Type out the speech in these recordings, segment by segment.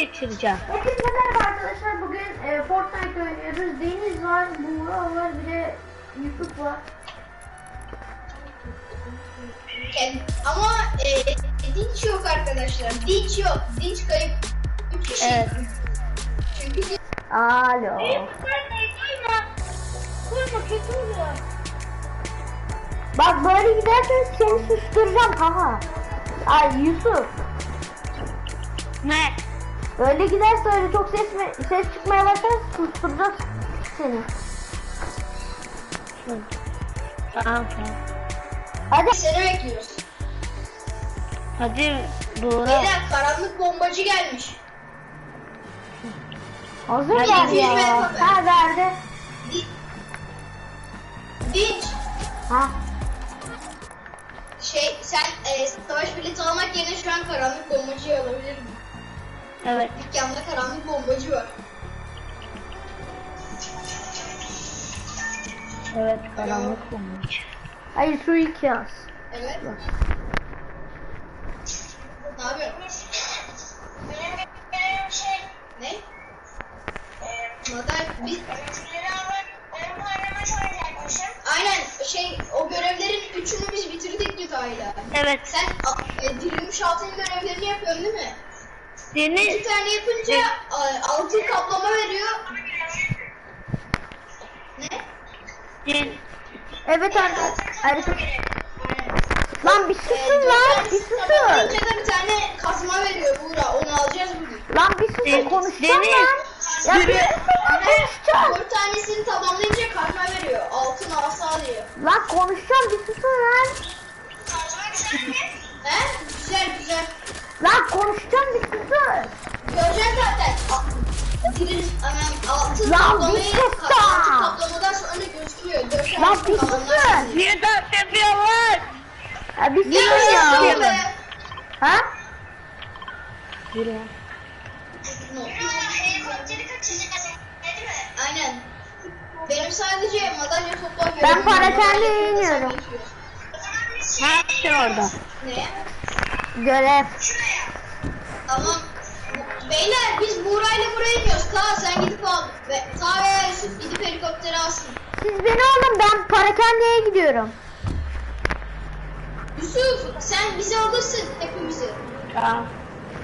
geçireceğim. Hepinize merhaba arkadaşlar. Bugün e, Fortnite oynuyoruz. Deniz var, Buğra var, bir de Yusuf var. Ama e, dinç yok arkadaşlar. Dinç yok. Dinç kayıp. Üç kişi. Evet. Çünkü Alo. Bak böyle gidersen seni susturacağım haha. Ay Yusuf. Ne? Böyle giderse öyle çok ses ses çıkmaya başlar susturacağız seni. Tamam tamam. Hadi. seni bekliyoruz. Hadi Buğra. Beyler karanlık bombacı gelmiş. Hazır Hadi yürü ya. baba. Ha verdi. Di- Dinç. Ha. Şey sen e, savaş bileti almak yerine şu an karanlık bombacıyı alabilirim. Evet. Dükkanda karanlık bombacı var. Evet karanlık olmuş. Hayır şu iki yaz. Evet. Ne yapıyorsun? Ne? Madal biz Aynen şey o görevlerin üçünü biz bitirdik hala. Evet. Sen a- e, dirilmiş altın görevlerini yapıyorsun değil mi? Bir Deniz. tane yapınca a- altın kaplama veriyor. Ne? Den- Evet arkadaşlar. Lan bir susun dört lan. Bir susun kapatınca da bir tane kazma veriyor Buğra. Onu alacağız bugün. Lan bir susun konuşacağım Deniz. lan. Ya bir susun lan konuşacağım. Dört tanesini tamamlayınca kazma veriyor. Altın asa diyor. Lan konuşacağım bir susun lan. He? Güzel güzel. Lan konuşacağım bir susun. Göreceksin zaten. Anam, altın da. altın kaplamadan sonra gözüküyor. Dört Lan bir diyor. Niye dans yapıyorlar? Ya bir Ne susun yapıyorsun ya. be? Ha? Yürü. Aynen. Benim sadece madalya toplam Ben parakende Madalya iniyorum. Ne yapacaksın orada? Ne? Görev. Tamam. Beyler biz Buğra'yla buraya iniyoruz. Ta sen gidip al. Ve Ta veya Yusuf gidip helikopteri alsın. Siz beni alın ben parakendeye gidiyorum. Yusuf sen bizi alırsın hepimizi. Tamam.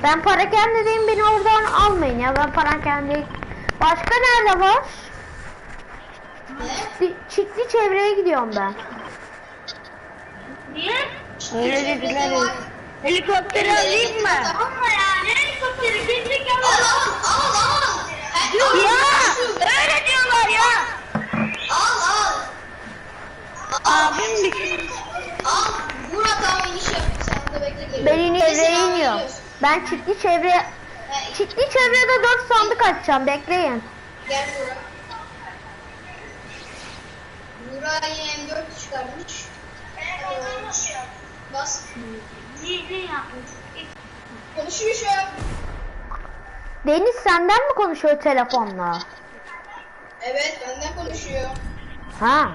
Ben parakendedeyim beni oradan almayın ya ben parakendeye. Başka nerede var? Ne? Bir çiftli çevreye gidiyorum ben. Niye? Öyle dediler. Ya. Helikopteri alayım mı? Tamam mı ya? Ne helikopteri? Gelecek Al al al al. He, al, Ya öyle diyorlar ya. Al al. Abim bir Al. Buğra tamam iniş yap. Sen de bekle. Ben ediyoruz. Ben çiftli çevre çiftli çevrede 4 sandık açacağım bekleyin. Gel. Buğra yine M4 çıkarmış. Bas. Konuşuyor şu an. Deniz senden mi konuşuyor telefonla? Evet benden konuşuyor. Ha.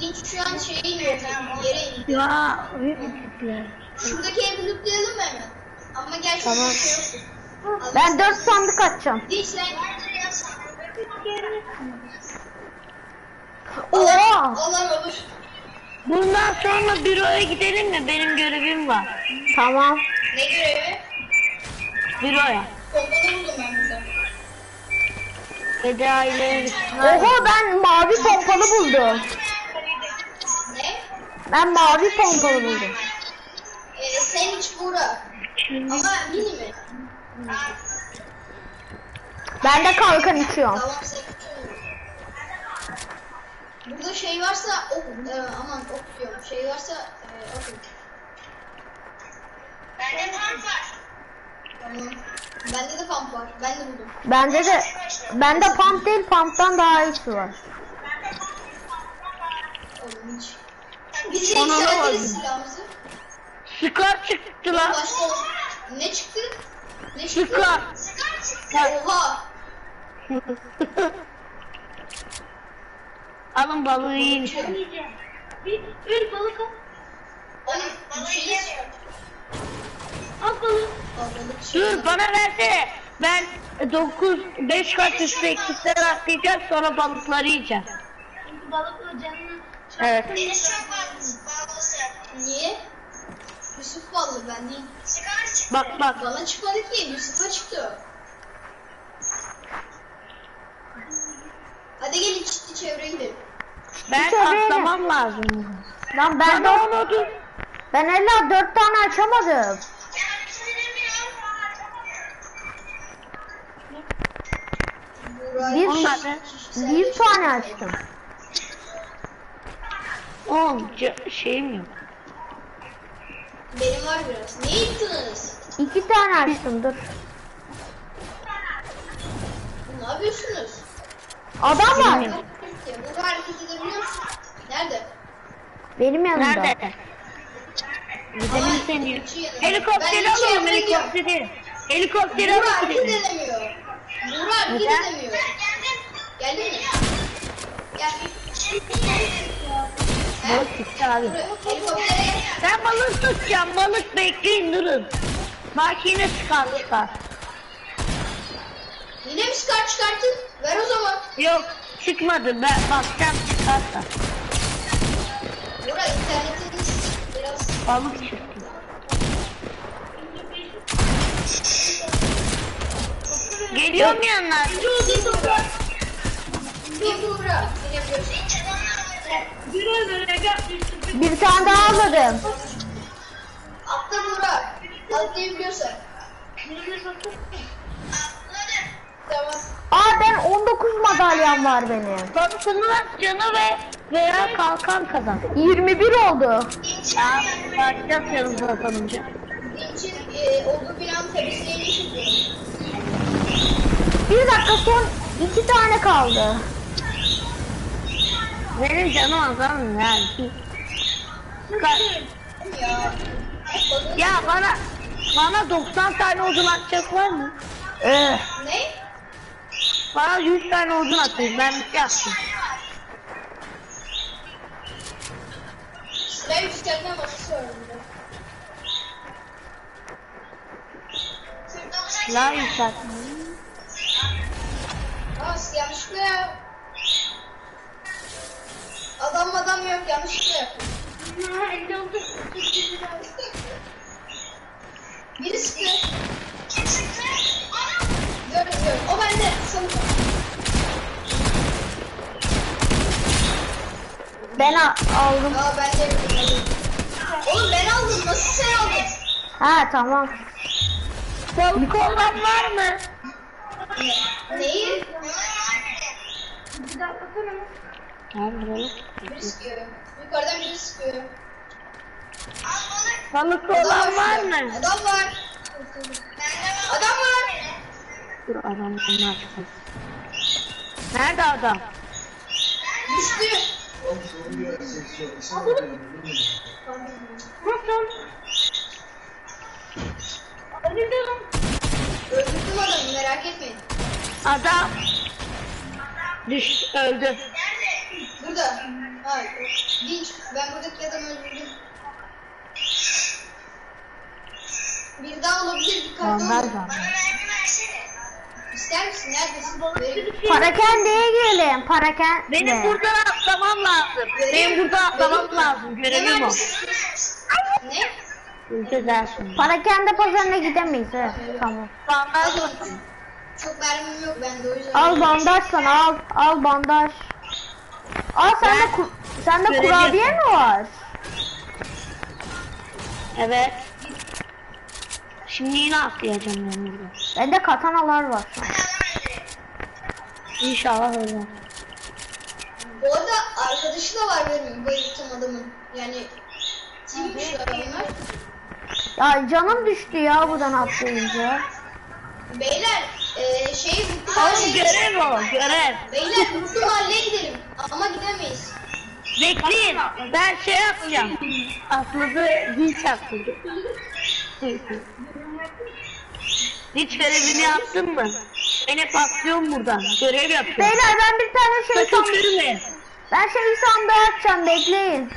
Dinç şu an şeye iniyor. Yere iniyor. Ya. Şuradaki evi lootlayalım mı hemen? Ama gel şurada Tamam. şey yok. Ben 4 sandık açacağım. Dinç sen. Oo. Alan olur. Bundan sonra büroya gidelim mi? Benim görevim var. Tamam. Ne görevi? Büroya. Pompalı buldum ben burada. Eda ile Oha ben mavi pompalı buldum. Ne? Ben mavi pompalı buldum. Ee, sen hiç Buğra. Ama mini mi? Ben de kalkan içiyorum. Tamam sen Burada şey varsa ok, e, aman ok diyorum. Şey varsa e, ok. Bende pump var. Tamam. Bende de pump var. Ben de buldum. Bende de bende pump değil pump'tan daha iyisi var. Oğlum hiç. Biz ne yükseltiriz silahımızı. Sıkar çıktı lan. Başka ne çıktı? Ne çıktı? Sıkar. Oha. Alın balığı yiyin işte. Bir, bir balık al. Oğlum, balığı yiyemiyorum. Al balığı. Dur bana versene. Ben 9 5 kat üstü eksikler atlayacağım sonra balıkları yiyeceğim. Çünkü balıkla canını Evet. Deniz çok bağlısı. Niye? Yusuf ballı ben değil. Bak bak. Bana çıkmadı ki Yusuf'a çıktı. Hadi gelin ciddi çevre gidelim. Ben öyle atlamam lazım. Lan ben Bana dört, onu dur. ben hala dört tane açamadım. Bir, Onlar ta- ne? bir tane açtım. Oğlum ca- şeyim yok. Benim var biraz. Ne yıktınız? İki tane açtım dur. Ne yapıyorsunuz? Adam var. Bilmiyorum. Buğra hareket edebiliyor musun? Nerede? Benim yanımda. Nerede? Gidelim seni. Helikopteri alalım helikopteri. Helikopteri Buğra hareket alalım. edemiyor. Buğra hareket edemiyor. Geldin mi? Gel. Balık çıktı abi. Ben balık tutacağım. Balık bekleyin durun. Bak yine çıkarttılar. Yine mi çıkar çıkarttın? Ver o zaman. Yok çıkmadı. Ben bakacağım çıkarsa. Buğra internetiniz biraz... Balık çıktı. Geliyorum yanına. Bir yapıyorsun? Bir tane daha aldım. Atla Buğra. Atlayabiliyorsan. Tamam. Aa ben 19 madalyam var benim. Balıkını canı ve veya kalkan kazan. 21 oldu. Ya bakacağız yarın kazanınca. İçin e, olduğu binanın temizliğini yapıyorum. Bir dakika son iki tane kaldı. Benim canım azalmıyor yani. Ka- Ya. Ya bana bana 90 tane odun atacak var mı? Ee, Ne? Bana 100 tane odun atayım ben bir şey yaptım. Ben üstlerine masası var burada. La yükseltme. Aa yanlışlıkla ya. Adam adam yok yanlışlıkla yaptım. Biri sıktı. Kim sıktı? O bende. Sanırım. ben aldım. Aa ben de. Oğlum ben aldım. Nasıl sen aldın? Ha tamam. Balık olan var mı? Ne? Neyi? Ben balık. Biri sıkıyor. Yukarıdan biri sıkıyor. Al balık. Olan var mı? Adam var. Adam var. Dur adam bunlar. Nerede adam? Düştü. Öldürdüm adamı merak etmeyin. Adam düş öldü. Burada. Ha, dinç. Ben buradaki adamı öldürdüm. Bir daha olabilir dikkatli olun. Bana. İster misin? Neredesin? Parakendeye girelim. Parakende. Benim buradan atlamam lazım. Benim buradan atlamam lazım. Görevim o. Ne? Ülke dersin. Parakende pazarına gidemeyiz. Evet, tamam. Bandaj. Çok mermim yok bende o yüzden. Al bandaj sana al. Al bandaj. Al sende ku- sende kurabiye mi var? Evet. Şimdi yine atlayacağım ben burada. Bende katanalar var. İnşallah öyle. Bu arada arkadaşı da var benim bayılttığım adamın. Yani kimmiş onlar? Ya canım düştü ya buradan atlayınca. Beyler e, şey mutlu Oğlum mahalleye görev o görev. Beyler mutlu mahalleye gidelim. Ama gidemeyiz. Bekleyin. Ben şey yapacağım. Atladı hiç atladı. Hiç görevini yaptın mı? Ben hep atlıyorum buradan. Görev yapıyorum. Beyler ben bir tane şey Sakın kırmayın. ben şey sandığı açacağım bekleyin.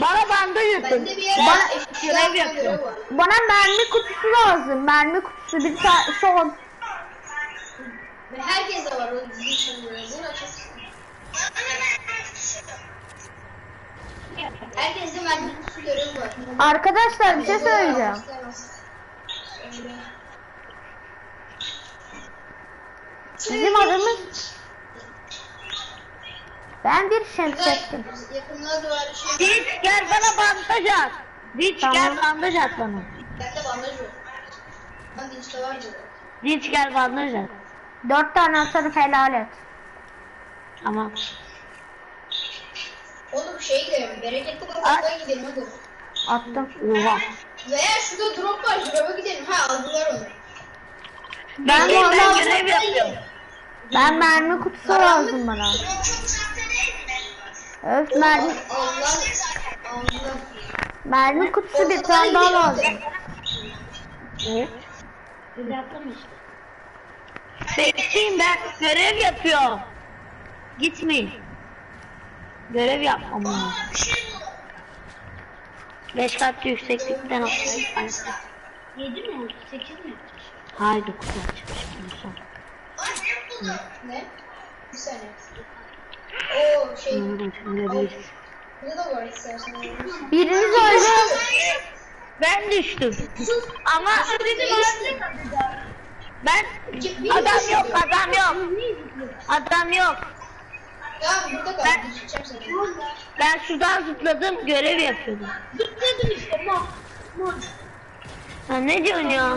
Bana bir yere Bana görev yapıyorum. Bana mermi kutusu lazım. Mermi kutusu bir tane son. Herkes de var o dizi için mermi kutusu görevi var. Arkadaşlar bir şey söyleyeceğim. Söyle. Bizim adımız ben bir şemsettim. Yakınlığa duvar şey. Gel bana bandaj at. Diç Tamam. gel bandaj at bana. Bende bandaj yok. Ben de işte var diyor. Diç gel bandaj at. Dört tane atarım helal et. Tamam. Oğlum şey gidelim. Bereketli bataklığa gidelim hadi. Attım. Oha. Veya şurada drop var. Drop'a gidelim. Ha aldılar onu. Ben Ben, ben görev yapıyorum. ben mermi kutusu lazım bana. Öf mermi Allah. Allah. mermi kutusu bir tane daha lazım. Mı? Bekleyin ben görev yapıyorum. Gitmeyin. Görev yapmam lazım. Bir şey buldum. 5 kat yükseklikten atlayıp 7 mi? 8 mi? Hayır 9 açmış en son. Aa ne buldum? Ne? Bir saniye. Oo şey. Burada da var istersen. Biriniz öldü. Ben düştüm. Sus. Ama Değilsin. ben Bir adam yok adam yok. Adam yok. Tamam burada kal. Ben- seni. Ben şuradan zıpladım görev yapıyordum. Zıpladın işte. Mor. Mor. Ha, ne diyorsun ya?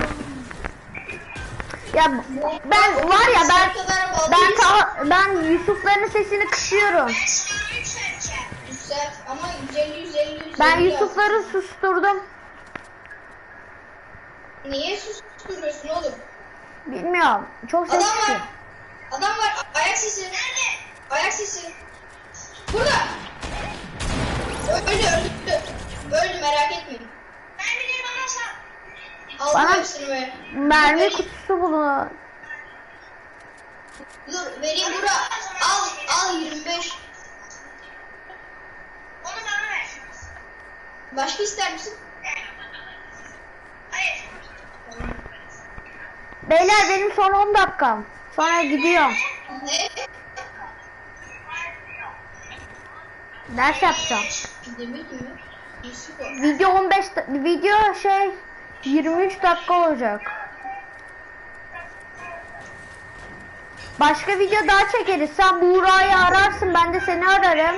Ya ben var ya ben ben ta, ben Yusufların sesini kışıyorum. Yükselt ama 150 150 150. Ben. Yusufları susturdum. Niye susturuyorsun oğlum? Bilmiyorum. Çok Adam var. Adam var. Ayak sesi. Nerede? Sesi. Burada. Öldü öldü. Öldü merak etmeyin. De bana sal. Aldım Bana- hepsini. Mermi kutusu bulun. Dur vereyim bura. Al al 25. Onu bana ver. Başka ister misin? Hayır. Beyler benim son 10 dakikam. Sonra gidiyorum. Ne? Ders yapacağım. Demir mi? Video 15 da- video şey 23 dakika olacak. Başka video daha çekeriz. Sen Buğra'yı ararsın ben de seni ararım.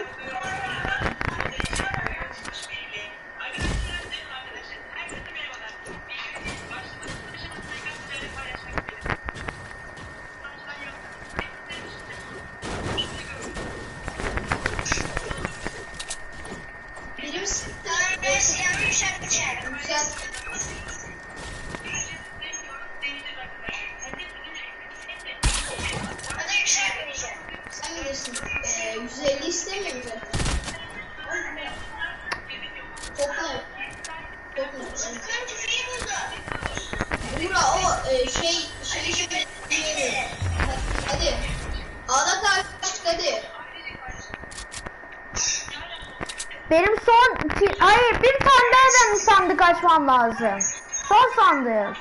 Benim son hayır bir daha benim sandık açmam lazım. Son sandığım.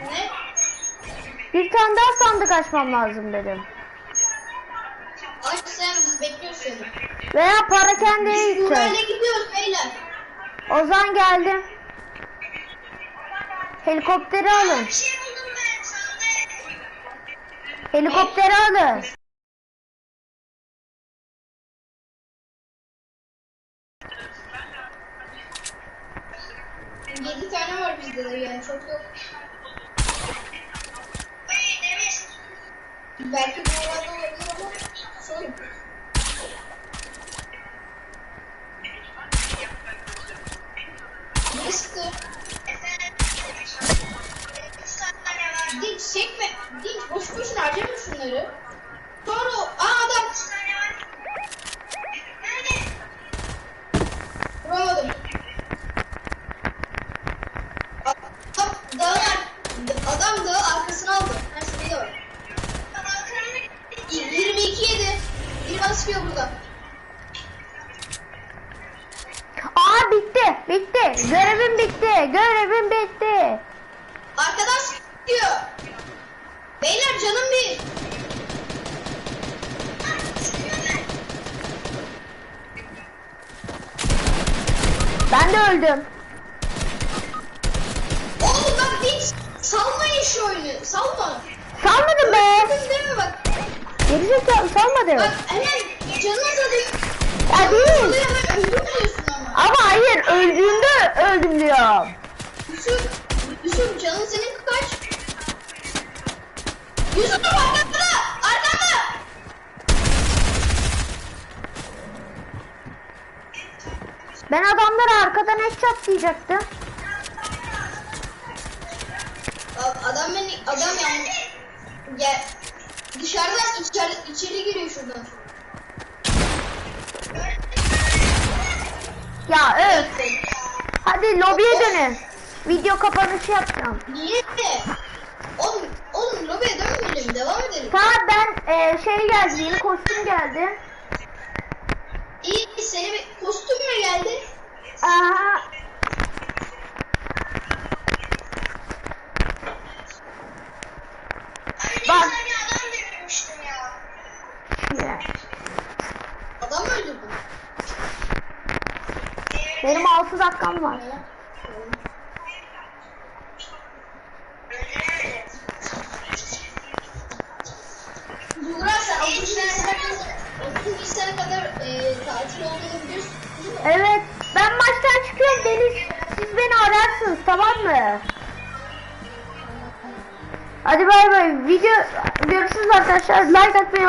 Ne? Bir tane daha sandık açmam lazım benim. Aç sen biz bekliyoruz seni. Veya para kendine Biz burayla gideceğiz. gidiyoruz beyler. Ozan geldim. Helikopteri alın. Bir şey sandık. Helikopteri alın. Yedi tane var bizde de yani çok yok. Belki bu arada olabilir ama tane var. Dinç çekme. Dinç boş boşuna harcama şunları. Sonra o- aa adam. Üç tane var. Nerede? Vuramadım. Adam dağın ar- adam dağın arkasına aldı. Her şeyi de var. Tamam kırmızı. Y- 22 yedi. Biri bana sıkıyor burada. Bitti. Görevim bitti. Görevim bitti. Arkadan sıkıyor. Beyler canım bir. Ben de öldüm. Oğlum bak hiç salmayın şu oyunu. Salma. Salmadım be. Deme bak. Gerizekalı salmadım. Bak hemen canın azalıyor. Ya değil. Oluyor hemen öldürmüyorsun ama. Hayır öldüğümde öldüm diyorum. Yusuf, Yusuf canın senin kaç? Yusuf arkanda! Arkanda! Ben adamlara arkadan headshot diyecektim. Adam beni, adam yani. Gel. Dışarıdan içeri, içeri giriyor şuradan. Ya öf. Hadi lobiye dönün. Video kapanışı yapacağım. Niye? Oğlum, oğlum lobiye dönmeyelim, devam edelim. Tamam ben e, şey geldi yeni kostüm geldi. İyi, seni bir kostümle geldi. Aha. Bak. ne güzel bir adam devirmiştim ya. Ya. Adam mı öldürdün? Benim 6 dakikam var. Sen 30 sene kadar, 30 sene kadar e, tatil olduğunu biliyorsun. Evet ben maçtan çıkıyorum Deniz. Siz beni ararsınız tamam mı? Hadi bay bay. Video görüşürüz arkadaşlar. Like atmayı